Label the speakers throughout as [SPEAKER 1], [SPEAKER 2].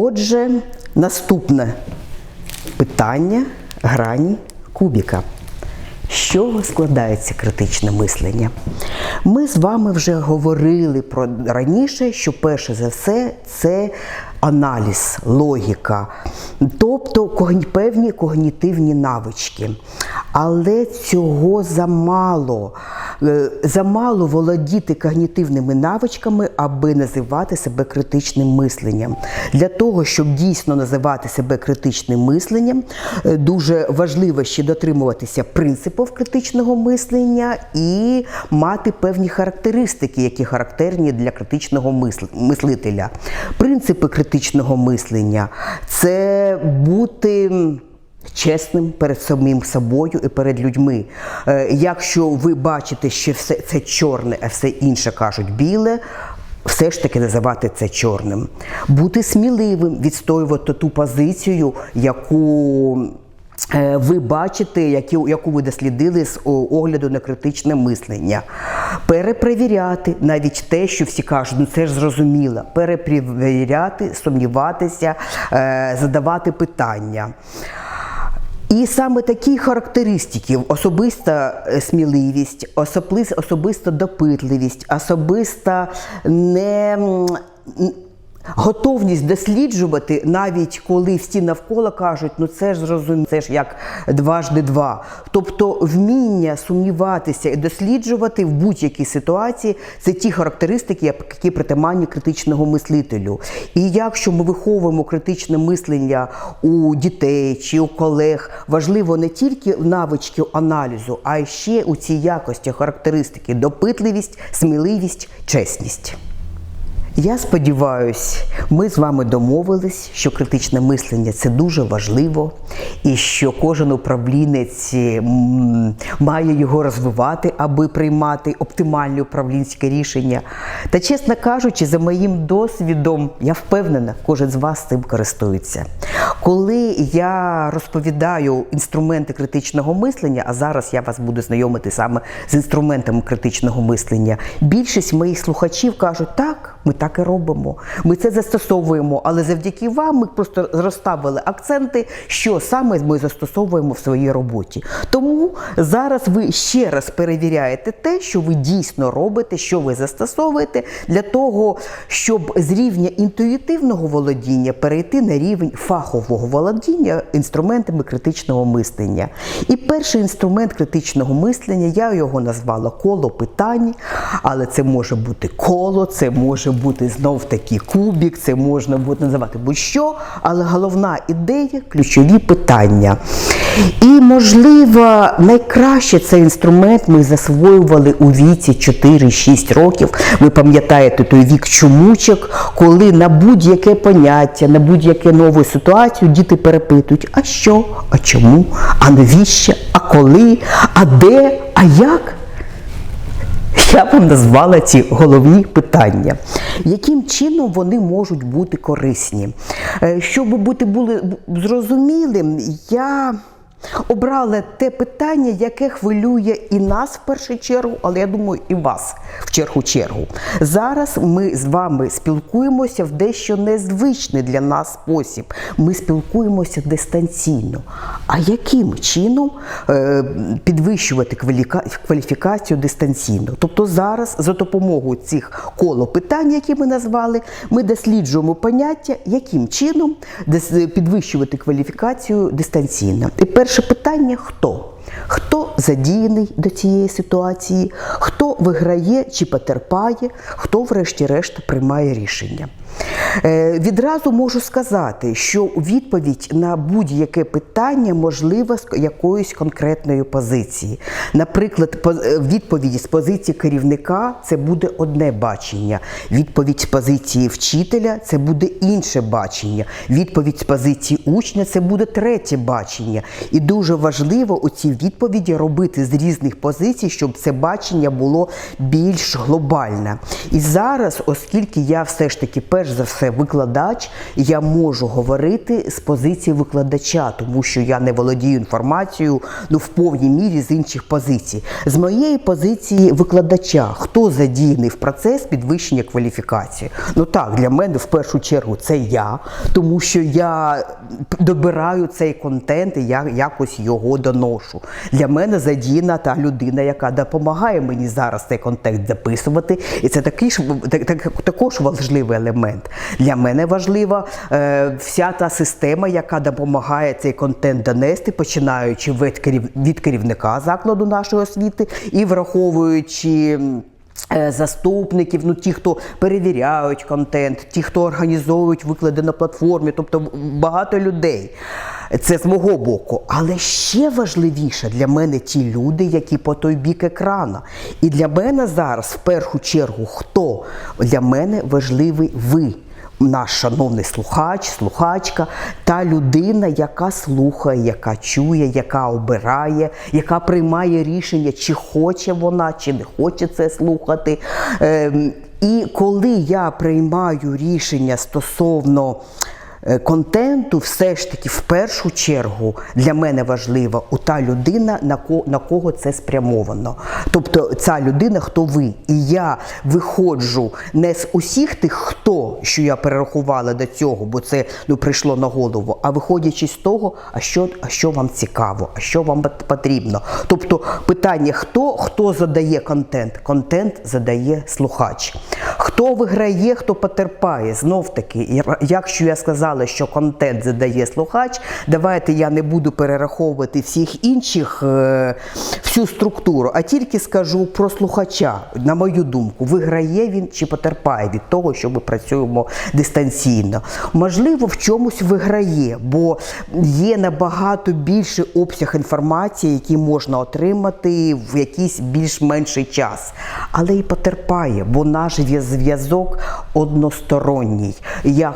[SPEAKER 1] Отже, наступне питання грані кубіка. З чого складається критичне мислення? Ми з вами вже говорили про раніше, що перше за все це аналіз, логіка, тобто певні когнітивні навички. Але цього замало. Е, Замало володіти когнітивними навичками, аби називати себе критичним мисленням. Для того, щоб дійсно називати себе критичним мисленням, е, дуже важливо ще дотримуватися принципів критичного мислення і мати певні характеристики, які характерні для критичного мисл- мислителя. Принципи критичного мислення це бути. Чесним перед самим собою і перед людьми. Е, Якщо ви бачите, що все це чорне, а все інше кажуть біле, все ж таки називати це чорним. Бути сміливим, відстоювати ту позицію, яку е, ви бачите, яку, яку ви дослідили з огляду на критичне мислення. Перепровіряти навіть те, що всі кажуть, ну це ж зрозуміло. Перепровіряти, сумніватися, е, задавати питання. І саме такі характеристики: особиста е, сміливість, особис- особиста допитливість, особиста не. Готовність досліджувати, навіть коли всі навколо кажуть, ну це ж зрозуміло, це ж як дважди два. Тобто вміння сумніватися і досліджувати в будь-якій ситуації це ті характеристики, які притаманні критичного мислителю. І якщо ми виховуємо критичне мислення у дітей чи у колег, важливо не тільки навички аналізу, а й ще у цій якості характеристики допитливість, сміливість, чесність. Я сподіваюся, ми з вами домовились, що критичне мислення це дуже важливо, і що кожен управлінець має його розвивати, аби приймати оптимальні управлінські рішення. Та, чесно кажучи, за моїм досвідом, я впевнена, кожен з вас цим користується. Коли я розповідаю інструменти критичного мислення, а зараз я вас буду знайомити саме з інструментами критичного мислення, більшість моїх слухачів кажуть, так, ми так і робимо. Ми це застосовуємо, але завдяки вам ми просто розставили акценти, що саме ми застосовуємо в своїй роботі. Тому зараз ви ще раз перевіряєте те, що ви дійсно робите, що ви застосовуєте, для того, щоб з рівня інтуїтивного володіння перейти на рівень фахового володіння інструментами критичного мислення. І перший інструмент критичного мислення, я його назвала коло питань, але це може бути коло, це може бути знов таки кубік, це можна буде називати будь-що, але головна ідея ключові питання. І, можливо, найкраще цей інструмент ми засвоювали у віці 4-6 років. Ви пам'ятаєте той вік чумучок, коли на будь-яке поняття, на будь-яку нову ситуацію діти перепитують: а що, а чому, а навіщо, а коли, а де, а як? Я вам назвала ці головні питання. Яким чином вони можуть бути корисні? Е, Щоб бути були зрозумілим, я обрала те питання, яке хвилює і нас в першу чергу, але я думаю, і вас в чергу чергу. Зараз ми з вами спілкуємося в дещо незвичний для нас спосіб. Ми спілкуємося дистанційно. А яким чином е, підвищувати кваліфікацію дистанційно? Тобто зараз за допомогою цих коло питань, які ми назвали, ми досліджуємо поняття, яким чином підвищувати кваліфікацію дистанційно. І перше питання хто? Хто задіяний до цієї ситуації, хто виграє чи потерпає, хто, врешті-решт, приймає рішення. Е, відразу можу сказати, що відповідь на будь-яке питання можлива з якоїсь конкретної позиції. Наприклад, е, з позиції керівника це буде одне бачення. Відповідь з позиції вчителя це буде інше бачення. Відповідь з позиції учня це буде третє бачення. І дуже важливо у цій відповіді робити з різних позицій, щоб це бачення було більш глобальне. І зараз, оскільки я все ж таки перш за все викладач, я можу говорити з позиції викладача, тому що я не володію інформацією ну, в повній мірі з інших позицій. З моєї позиції викладача, хто задіяний в процес підвищення кваліфікації? Ну так, для мене в першу чергу це я, тому що я добираю цей контент і я якось його доношу. Для мене задіяна та людина, яка допомагає мені зараз цей контент записувати. І це такий так, також важливий елемент. Для мене важлива е, вся та система, яка допомагає цей контент донести, починаючи від, керів, від керівника закладу нашої освіти і враховуючи. Е, Заступників, ну ті, хто перевіряють контент, ті, хто організовують виклади на платформі, тобто багато людей. Це з мого боку. Але ще важливіше для мене ті люди, які по той бік екрана. І для мене зараз, в першу чергу, хто? Для мене важливий ви наш шановний слухач, слухачка, та людина, яка слухає, яка чує, яка обирає, яка приймає рішення, чи хоче вона, чи не хоче це слухати. Ем, І коли я приймаю рішення стосовно контенту, все ж таки в першу чергу для мене важлива у та людина, на ко- на кого це спрямовано. Тобто ця людина, хто ви. І я виходжу не з усіх тих, хто, що я перерахувала до цього, бо це ну, прийшло на голову, а виходячи з того, а що, а що вам цікаво, а що вам потрібно. Тобто питання, хто, хто задає контент? Контент задає слухач. Хто виграє, хто потерпає. Знов таки, якщо я сказала, що контент задає слухач, давайте я не буду перераховувати всіх інших е, всю структуру, а тільки скажу про слухача. На мою думку, виграє він чи потерпає від того, що ми працюємо дистанційно. Можливо, в чомусь виграє, бо є набагато більший обсяг інформації, який можна отримати в якийсь більш менший час. Але і потерпає, бо наш зв'язок односторонній. Я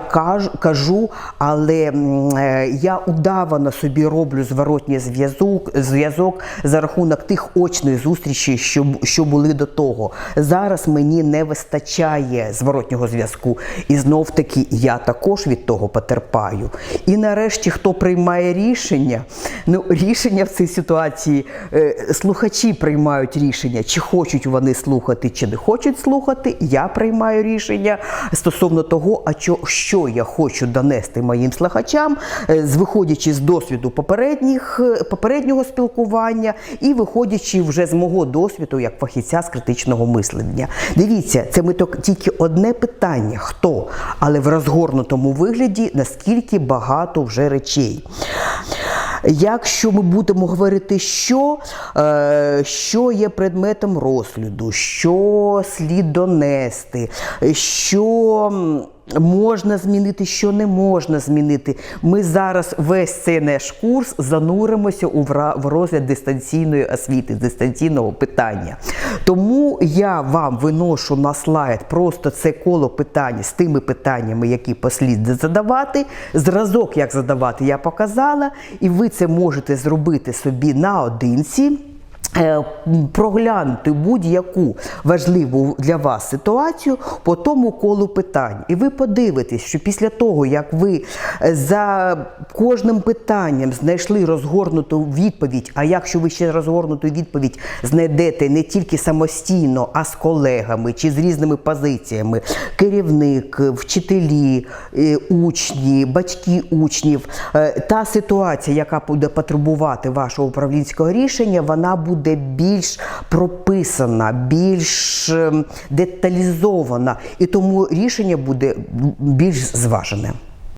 [SPEAKER 1] кажу але е, я удавано собі роблю зворотній зв'язок, зв'язок за рахунок тих очних зустрічей, що, що були до того. Зараз мені не вистачає зворотнього зв'язку. І знов таки я також від того потерпаю. І нарешті, хто приймає рішення, ну рішення в цій ситуації е, слухачі приймають рішення, чи хочуть вони слухати, чи не хочуть слухати. Я приймаю рішення стосовно того, а що, я хочу донести моїм слухачам, е, виходячи з досвіду попередніх, е, попереднього спілкування і виходячи вже з мого досвіду як фахівця з критичного мислення. Дивіться, це ми тільки одне питання: хто, але в розгорнутому вигляді наскільки багато вже речей. Якщо ми будемо говорити, що, е, що є предметом розгляду, що слід донести, що можна змінити, що не можна змінити, ми зараз весь цей наш курс зануримося у розгляд дистанційної освіти, дистанційного питання. Тому я вам виношу на слайд просто це коло питань з тими питаннями, які послід задавати. Зразок, як задавати, я показала, і ви це можете зробити собі наодинці. Е, Проглянути будь-яку важливу для вас ситуацію по тому колу питань. І ви подивитесь, що після того, як ви е, за кожним питанням знайшли розгорнуту відповідь, а якщо ви ще розгорнуту відповідь знайдете не тільки самостійно, а з колегами чи з різними позиціями, керівник, вчителі, е, учні, батьки учнів, та ситуація, яка буде потребувати вашого управлінського рішення, вона буде більш прописана, більш ем, деталізована, і тому рішення буде більш зважене.